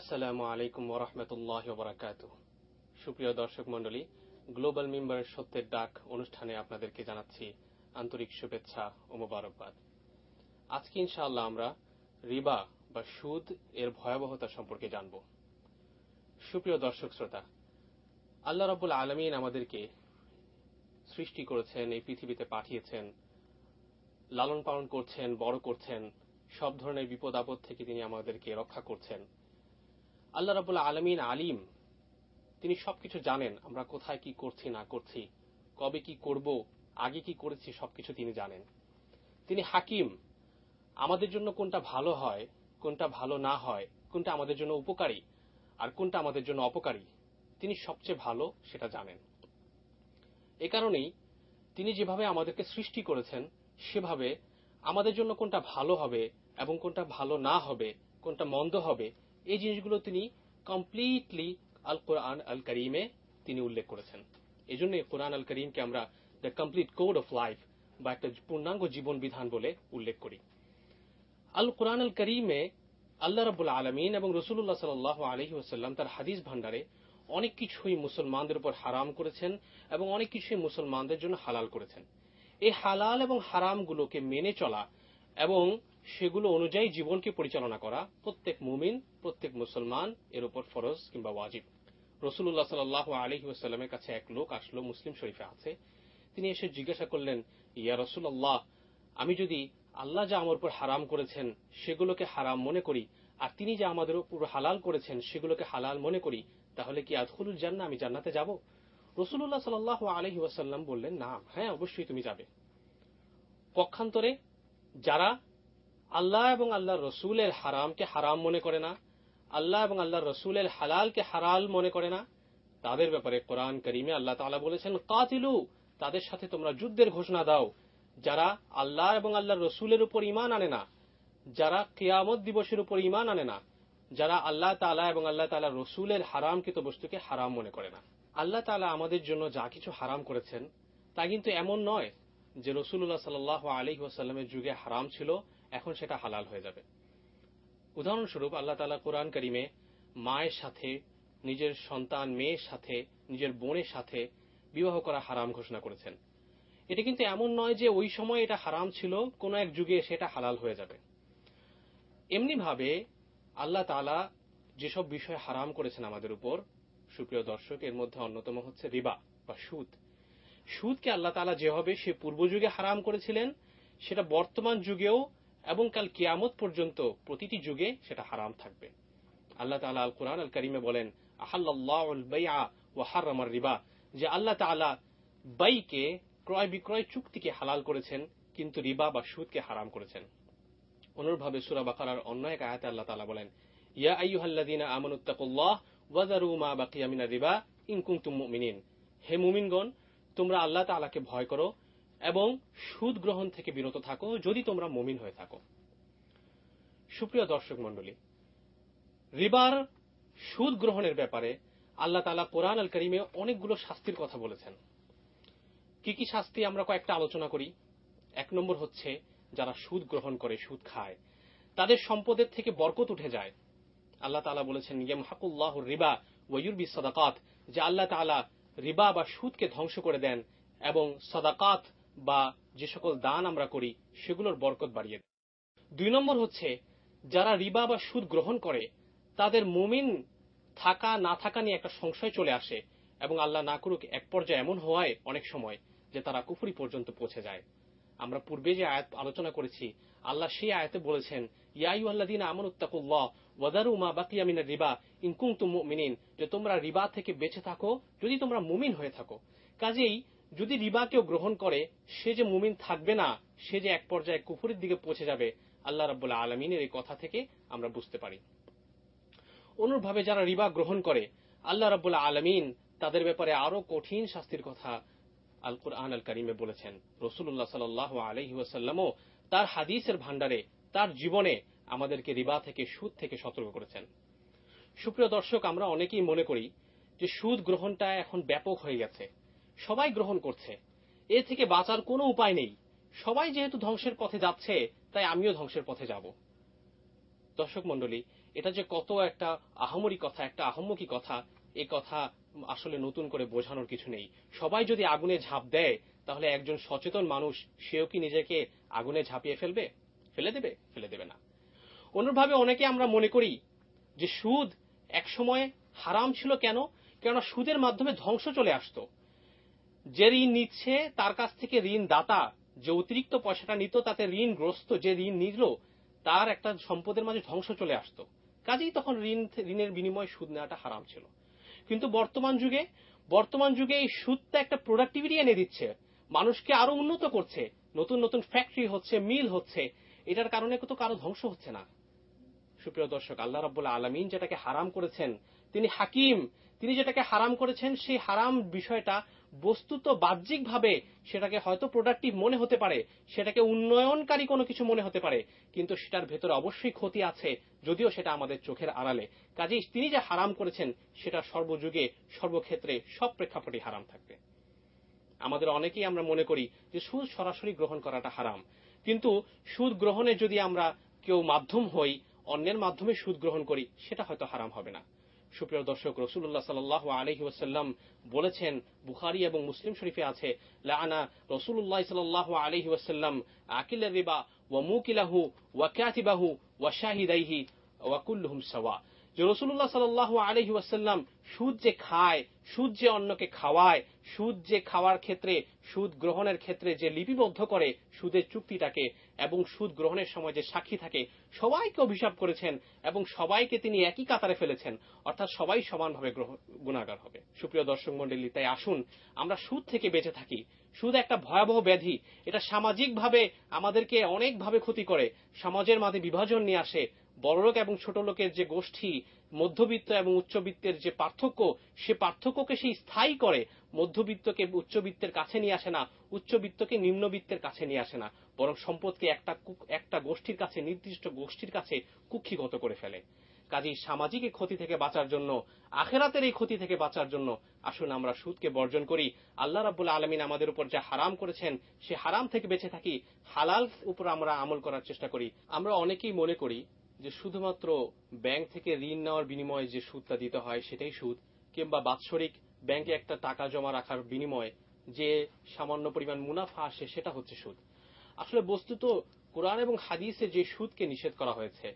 আসসালামু আলাইকুম ওরহমতুল্লাহ বরাকাত সুপ্রিয় দর্শক মণ্ডলী, গ্লোবাল মেম্বারের সত্যের ডাক অনুষ্ঠানে আপনাদেরকে জানাচ্ছি আন্তরিক শুভেচ্ছা ও মোবারকবাদ। আজকে ইনশাআল্লাহ আমরা রিবা বা সুদ এর ভয়াবহতা সম্পর্কে জানব। সুপ্রিয় দর্শক শ্রোতা, আল্লাহ রাব্বুল আলমিন আমাদেরকে সৃষ্টি করেছেন, এই পৃথিবীতে পাঠিয়েছেন, লালন পালন করছেন, বড় করছেন, সব ধরনের বিপদ আপদ থেকে তিনি আমাদেরকে রক্ষা করছেন। আল্লাহ রাবুল্লাহ আলমিন আলিম। তিনি সবকিছু জানেন, আমরা কোথায় কি করছি, না করছি, কবে কি করব, আগে কি করেছি, সবকিছু তিনি জানেন। তিনি হাকিম। আমাদের জন্য কোনটা ভালো হয়, কোনটা ভালো না হয়, কোনটা আমাদের জন্য উপকারী, আর কোনটা আমাদের জন্য অপকারী, তিনি সবচেয়ে ভালো সেটা জানেন। এ কারণেই তিনি যেভাবে আমাদেরকে সৃষ্টি করেছেন, সেভাবে আমাদের জন্য কোনটা ভালো হবে এবং কোনটা ভালো না হবে, কোনটা মন্দ হবে এই জিনিসগুলো তিনি কমপ্লিটলি আল কোরআন আল করিমে তিনি উল্লেখ করেছেন। এই জন্য কোরআন আল করিমকে আমরা the complete code of life বা একটা পূর্ণাঙ্গ জীবন বিধান বলে উল্লেখ করি। আল কোরআন আল করিমে আল্লাহ রবুল্লা আলমিন এবং রসুল্লাহ সাল আলহি ওসাল্লাম তার হাদিস ভান্ডারে অনেক কিছুই মুসলমানদের উপর হারাম করেছেন এবং অনেক কিছুই মুসলমানদের জন্য হালাল করেছেন। এই হালাল এবং হারামগুলোকে মেনে চলা এবং সেগুলো অনুযায়ী জীবনকে পরিচালনা করা, প্রত্যেক মুমিন, প্রত্যেক মুসলমান, এর উপর ফরজ কিংবা ওয়াজিব। রসুল্লাহ সাল আলহি ওসাল্লামের কাছে এক লোক আসলো, মুসলিম শরীফে আছে। তিনি এসে জিজ্ঞাসা করলেন, ইয়া রসুল্লাহ আমি যদি আল্লাহ যা আমার উপর হারাম করেছেন, সেগুলোকে হারাম মনে করি, আর তিনি যা আমাদের উপর হালাল করেছেন, সেগুলোকে হালাল মনে করি, তাহলে কি আদখুলুল জান্না আমি জান্নাতে যাব? রসুল্লাহ সাল আলহি ওয়াসাল্লাম বললেন, না হ্যাঁ অবশ্যই তুমি যাবে। পক্ষান্তরে যারা আল্লাহ এবং আল্লাহ রসুলের হারামকে হারাম মনে করে না, আল্লাহ এবং আল্লাহ রসুলের হালালকে হারাল মনে করে না। তাদের ব্যাপারে কোরআন করিমে আল্লাহ তালা বলেছেন, কাতিলু, তাদের সাথে তোমরা যুদ্ধের ঘোষণা দাও। যারা আল্লাহ এবং আল্লাহ রসুলের উপর ইমান আনে না, যারা কেয়ামত দিবসের উপর ইমান আনে না, যারা আল্লাহ তালা এবং আল্লাহ তালা রসুলের হারামকৃত বস্তুকে হারাম মনে করে না। আল্লাহ তালা আমাদের জন্য যা কিছু হারাম করেছেন, তা কিন্তু এমন নয় যে রসুল্লাহ সাল আলী ওয়াসাল্লামের যুগে হারাম ছিল এখন সেটা হালাল হয়ে যাবে। উদাহরণস্বরূপ আল্লাহ তালা কোরআন করিমে মায়ের সাথে, নিজের সন্তান মেয়ের সাথে, নিজের বোনের সাথে বিবাহ করা হারাম ঘোষণা করেছেন। এটা কিন্তু এমন নয় যে ওই সময় এটা হারাম ছিল, কোন এক যুগে সেটা হালাল হয়ে যাবে। এমনিভাবে আল্লাহ তালা যেসব বিষয় হারাম করেছেন আমাদের উপর, সুপ্রিয় দর্শক, এর মধ্যে অন্যতম হচ্ছে রিবা বা সুদ। সুদকে আল্লাহ তালা যেভাবে সে পূর্ব যুগে হারাম করেছিলেন, সেটা বর্তমান যুগেও এবং কাল কিয়ামত পর্যন্ত প্রতিটি যুগে সেটা হারাম থাকবে। আল্লাহ তালা আল কোরআন আল করিমে বলেন রিবা যে আল্লাহ তালা বাইকে ক্রয় বিক্রয় চুক্তিকে হালাল করেছেন, কিন্তু রিবা বা সুদকে হারাম করেছেন। অনুরূপভাবে সুরা বাকারার অন্য এক আয়াতে আল্লাহ তালা বলেন, ইয়া আইয়ুহাল্লাযীনা আমানুত্তাকুল্লাহ ওয়াযারু মা বাকিয়া মিনার রিবা ইন কুনতুম মুমিনিন হে মুমিনগণ, তোমরা আল্লাহ তাআলাকে ভয় করো এবং সুদ গ্রহণ থেকে বিরত থাকো যদি তোমরা মমিন হয়ে থাকো। সুপ্রিয় দর্শক মণ্ডলী, রিবার সুদ গ্রহণের ব্যাপারে আল্লাহ তালা কোরআন আল করিমে অনেকগুলো শাস্তির কথা বলেছেন। কি কি শাস্তি আমরা কয়েকটা আলোচনা করি। এক নম্বর হচ্ছে, যারা সুদ গ্রহণ করে, সুদ খায়, তাদের সম্পদের থেকে বরকত উঠে যায়। আল্লাহ তালা বলেছেন ইয়াম হাকুল্লাহ রিবা ওয়ুরবি সদাকাত যে আল্লাহ তালা রিবা বা সুদকে ধ্বংস করে দেন এবং সদাকাত বা যে সকল দান আমরা করি, সেগুলোর বরকত বাড়িয়ে দেন দুই নম্বর হচ্ছে, যারা রিবা বা সুদ গ্রহণ করে, তাদের মুমিন থাকা, না থাকা নিয়ে একটা সংশয় চলে আসে এবং আল্লাহ না করুক এক পর্যায়ে এমন হওয়ায় অনেক সময় যে তারা কুফুরি পর্যন্ত পৌঁছে যায়। আমরা পূর্বে যে আয়াত আলোচনা করেছি, আল্লাহ সেই আয়াতে বলেছেন ইয়াই আল্লাদিন আমনুত্তাকুল্লাহ ওয়াদারু মা বাকিয়া মিনার রিবা ইনকুং তুম মিনিন যে তোমরা রিবা থেকে বেঁচে থাকো, যদি তোমরা মুমিন হয়ে থাকো। কাজেই যদি রিবা কেউ গ্রহণ করে, সে যে মুমিন থাকবে না, সে যে এক পর্যায়ে কুফুরের দিকে পৌঁছে যাবে, আল্লাহ রাবুল্লাহ আলমিনের এই কথা থেকে আমরা বুঝতে পারি। অনুরূপভাবে যারা রিবা গ্রহণ করে, আল্লাহ রাবুল্লাহ আলমিন তাদের ব্যাপারে আরও কঠিন শাস্তির কথা আল কুরআন আল করিমে বলেছেন। রসুল্লাহ সাল আলহি ওয়াসাল্লামও তার হাদিসের ভান্ডারে তার জীবনে আমাদেরকে রিবা থেকে সুদ থেকে সতর্ক করেছেন। সুপ্রিয় দর্শক, আমরা অনেকেই মনে করি যে সুদ গ্রহণটা এখন ব্যাপক হয়ে গেছে। সবাই গ্রহণ করছে। এ থেকে বাঁচার কোনো উপায় নেই। সবাই যেহেতু ধ্বংসের পথে যাচ্ছে, তাই আমিও ধ্বংসের পথে যাব। দর্শক মন্ডলী এটা যে কত একটা আহমরি কথা, একটা আহম্মকি কথা, এ কথা আসলে নতুন করে বোঝানোর কিছু নেই। সবাই যদি আগুনে ঝাঁপ দেয়, তাহলে একজন সচেতন মানুষ, সেও কি নিজেকে আগুনে ঝাঁপিয়ে ফেলবে? ফেলে দেবে? ফেলে দেবে না। অন্যভাবে অনেকে আমরা মনে করি যে সুদ একসময় হারাম ছিল কেন? কেননা সুদের মাধ্যমে ধ্বংস চলে আসতো। যে ঋণ নিচ্ছে, তার কাছ থেকে ঋণ দাতা যে অতিরিক্ত পয়সাটা নিত, তাতে ঋণগ্রস্ত যে ঋণ নিল, তার একটা সম্পদের মাঝে ধ্বংস চলে আসতো। কাজেই তখন ঋণ, ঋণের বিনিময়ে সুদ নেওয়াটা হারাম ছিল। কিন্তু বর্তমান যুগে বর্তমান যুগে এই সুদটা একটা প্রোডাক্টিভিটি এনে দিচ্ছে। মানুষকে আরও উন্নত করছে। নতুন নতুন ফ্যাক্টরি হচ্ছে মিল হচ্ছে। এটার কারণে তো কারও ধ্বংস হচ্ছে না। সুপ্রিয় দর্শক, আল্লাহ রাব্বুল আলমিন যেটাকে হারাম করেছেন, তিনি হাকিম। তিনি যেটাকে হারাম করেছেন, সেই হারাম বিষয়টা বস্তুত বাহ্যিকভাবে সেটাকে হয়তো প্রোডাক্টিভ মনে হতে পারে, সেটাকে উন্নয়নকারী কোনো কিছু মনে হতে পারে, কিন্তু সেটার ভেতরে অবশ্যই ক্ষতি আছে, যদিও সেটা আমাদের চোখের আড়ালে। কাজেই তিনি যে হারাম করেছেন, সেটা সর্বযুগে, সর্বক্ষেত্রে সব প্রেক্ষাপটে হারাম থাকবে। আমাদের অনেকেই আমরা মনে করি যে সুদ সরাসরি গ্রহণ করাটা হারাম। কিন্তু সুদ গ্রহণে যদি আমরা কেউ মাধ্যম হই, অন্যের মাধ্যমে সুদ গ্রহণ করি, সেটা হয়তো হারাম হবে না। সুপ্রিয় দর্শক রসুল্লাহ সাল আলহি ওসাল্লাম বলেছেন, বুখারি এবং মুসলিম শরীফে আছে, লানা রসুল্লাহ সাল আলহি ওসাল্লাম আকিল রিবা ওয়া মুকিলাহু ওয়া ক্যাতিবাহু ওয়া শাহিদাইহি ওয়াকুল্লুহুম সাওয়া। যে রসুল্লাহ সাল আলহি ওয়াসাল্লাম সুদ যে খায়, সুদ যে অন্যকে খাওয়ায়, সুদ যে খাওয়ার ক্ষেত্রে, সুদ গ্রহণের ক্ষেত্রে যে লিপিবদ্ধ করে সুদের চুক্তিটাকে এবং সুদ গ্রহণের সময় যে সাক্ষী থাকে, সবাইকে অভিশাপ করেছেন এবং সবাইকে তিনি একই কাতারে ফেলেছেন। অর্থাৎ সবাই সমানভাবে গুণাগার হবে। সুপ্রিয় দর্শক মন্ডলী তাই আসুন আমরা সুদ থেকে বেঁচে থাকি। সুদ একটা ভয়াবহ ব্যাধি। এটা সামাজিকভাবে আমাদেরকে অনেকভাবে ক্ষতি করে। সমাজের মাঝে বিভাজন নিয়ে আসে। বড়লোক এবং ছোট লোকের যে গোষ্ঠী, মধ্যবিত্ত এবং উচ্চবিত্তের যে পার্থক্য, সে পার্থক্যকে সেই স্থায়ী করে মধ্যবিত্তকে উচ্চবিত্তের কাছে নিয়ে আসে না, উচ্চবিত্তকে নিম্নবিত্তের কাছে নিয়ে আসে না, বরং সম্পদকে একটা একটা গোষ্ঠীর কাছে, নির্দিষ্ট গোষ্ঠীর কাছে কুক্ষিগত করে ফেলে। কাজেই সামাজিক এই ক্ষতি থেকে বাঁচার জন্য, আখেরাতের এই ক্ষতি থেকে বাঁচার জন্য আসুন আমরা সুদকে বর্জন করি। আল্লাহ রাবুল আলমিন আমাদের উপর যা হারাম করেছেন, সে হারাম থেকে বেঁচে থাকি, হালাল উপর আমরা আমল করার চেষ্টা করি। আমরা অনেকেই মনে করি যে শুধুমাত্র ব্যাংক থেকে ঋণ নেওয়ার বিনিময়ে যে সুদটা দিতে হয় সেটাই সুদ, কিংবা বাৎসরিক ব্যাংকে একটা টাকা জমা রাখার বিনিময়ে যে সামান্য পরিমাণ মুনাফা আসে সেটা হচ্ছে সুদ। আসলে বস্তুত কোরআন এবং হাদিসে যে সুদকে নিষেধ করা হয়েছে,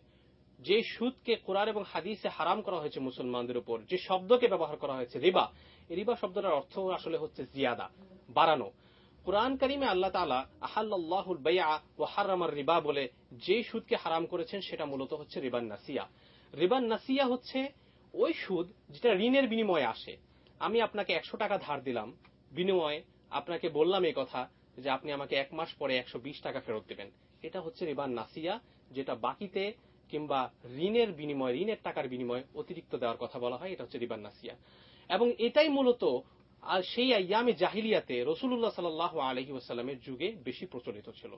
যে সুদকে কোরআন এবং হাদিসে হারাম করা হয়েছে মুসলমানদের উপর, যে শব্দকে ব্যবহার করা হয়েছে রিবা রিবা শব্দটার অর্থ আসলে হচ্ছে জিয়াদা, বাড়ানো। কোরআন করিমে আল্লাহ তালা আহাল্লাহুল বাইয়া ও হারামার রিবা বলে যে সুদকে হারাম করেছেন সেটা মূলত হচ্ছে রিবান নাসিয়া। রিবান নাসিয়া হচ্ছে ওই সুদ যেটা ঋণের বিনিময়ে আসে। আমি আপনাকে একশো টাকা ধার দিলাম, বিনিময়ে আপনাকে বললাম এই কথা যে আপনি আমাকে এক মাস পরে একশো বিশ টাকা ফেরত দেবেন। এটা হচ্ছে রিবান নাসিয়া, যেটা বাকিতে কিংবা ঋণের বিনিময়ে, ঋণের টাকার বিনিময়ে অতিরিক্ত দেওয়ার কথা বলা হয়, এটা হচ্ছে রিবান নাসিয়া। এবং এটাই মূলত আর সেই আয়ামে জাহিলিয়াতে রসুল্লাহ সাল আলহি ওসাল্লামের যুগে বেশি প্রচলিত ছিল।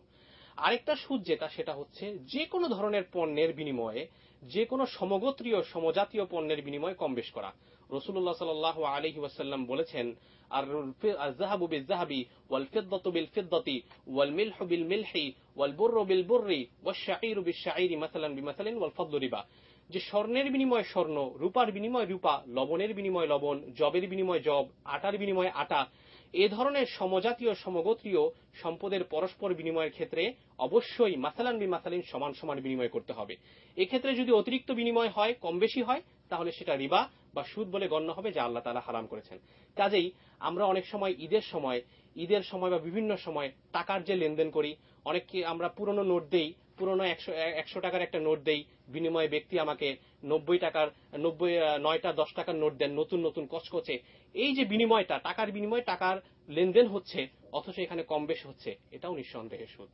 আরেকটা সুদ যেটা, সেটা হচ্ছে যে কোনো ধরনের পণ্যের বিনিময়ে, যে কোনো সমগোত্রীয়, সমজাতীয় পণ্যের বিনিময়ে কম বেশ করা। রসুল্লাহ সাল আলহি ওয়াসাল্লাম বলেছেন, আর জাহাবু বিল জাহাবি ওয়াল ফিদ্দত বিল ওয়াল মিলহ বিল মিলহি ওয়াল বুর্র বিল বুর্রি ওয়াল শাঈরু বিল শাঈরি মাসালান বিমাসালিন, ওয়াল রিবা। যে স্বর্ণের বিনিময়ে স্বর্ণ, রূপার বিনিময়ে রূপা, লবণের বিনিময়ে লবণ, জবের বিনিময়ে জব, আটার বিনিময়ে আটা, এ ধরনের সমজাতীয় সমগোত্রীয় সম্পদের পরস্পর বিনিময়ের ক্ষেত্রে অবশ্যই মাসালান বি মাসালিন সমান সমান বিনিময় করতে হবে। এক্ষেত্রে যদি অতিরিক্ত বিনিময় হয় কম বেশি হয়, তাহলে সেটা রিবা বা সুদ বলে গণ্য হবে যা আল্লাহ তালা হারাম করেছেন। কাজেই আমরা অনেক সময় ঈদের সময় ঈদের সময় বা বিভিন্ন সময় টাকার যে লেনদেন করি, অনেককে আমরা পুরনো নোট দেই পুরনো একশো একশো টাকার একটা নোট দেই। বিনিময়ে ব্যক্তি আমাকে নব্বই টাকার, নব্বই নয়টা, দশ টাকার নোট দেন, নতুন নতুন কচকচে। এই যে বিনিময়টা, টাকার বিনিময়ে টাকার লেনদেন হচ্ছে, অথচ এখানে কম বেশ হচ্ছে, এটাও নিঃসন্দেহে সুদ।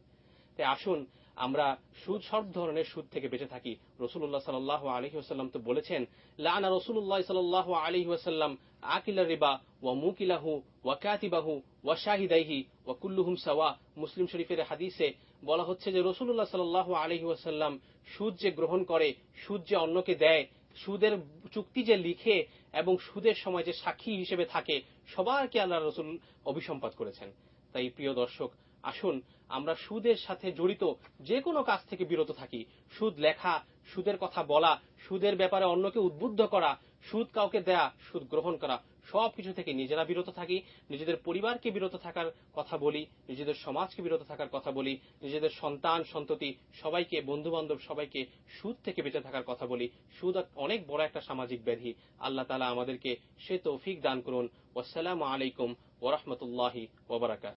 তাই আসুন, আমরা সুদ, সব ধরনের সুদ থেকে বেঁচে থাকি। রসুল্লাহ সাল আলহি আসাল্লাম তো বলেছেন লানা রসুল্লাহ সাল আলহি আসাল্লাম আকিলা রিবা ওয়া মুকিলাহু ওয়া কাতিবাহু ওয়া শাহিদাইহি ওয়া কুল্লুহুম সাওয়া। মুসলিম শরীফের হাদিসে বলা হচ্ছে যে রসুল্লাহ সাল আলহি আসাল্লাম সুদ যে গ্রহণ করে, সুদ যে অন্যকে দেয়, সুদের চুক্তি যে লিখে এবং সুদের সময় যে সাক্ষী হিসেবে থাকে সবারকে আল্লাহ রসুল অভিসম্পাদ করেছেন। তাই প্রিয় দর্শক, আসুন আমরা সুদের সাথে জড়িত যে কোনো কাজ থেকে বিরত থাকি। সুদ লেখা, সুদের কথা বলা, সুদের ব্যাপারে অন্যকে উদ্বুদ্ধ করা সুদ কাউকে দেয়া, সুদ গ্রহণ করা সব কিছু থেকে নিজেরা বিরত থাকি, নিজেদের পরিবারকে বিরত থাকার কথা বলি, নিজেদের সমাজকে বিরত থাকার কথা বলি, নিজেদের সন্তান, সন্ততি সবাইকে বন্ধু বান্ধব সবাইকে সুদ থেকে বেঁচে থাকার কথা বলি। সুদ অনেক বড় একটা সামাজিক ব্যাধি। আল্লাহ তালা আমাদেরকে সে তৌফিক দান করুন। ওয়াসালামু আলাইকুম ওরহমতুল্লাহি ওবরাকাত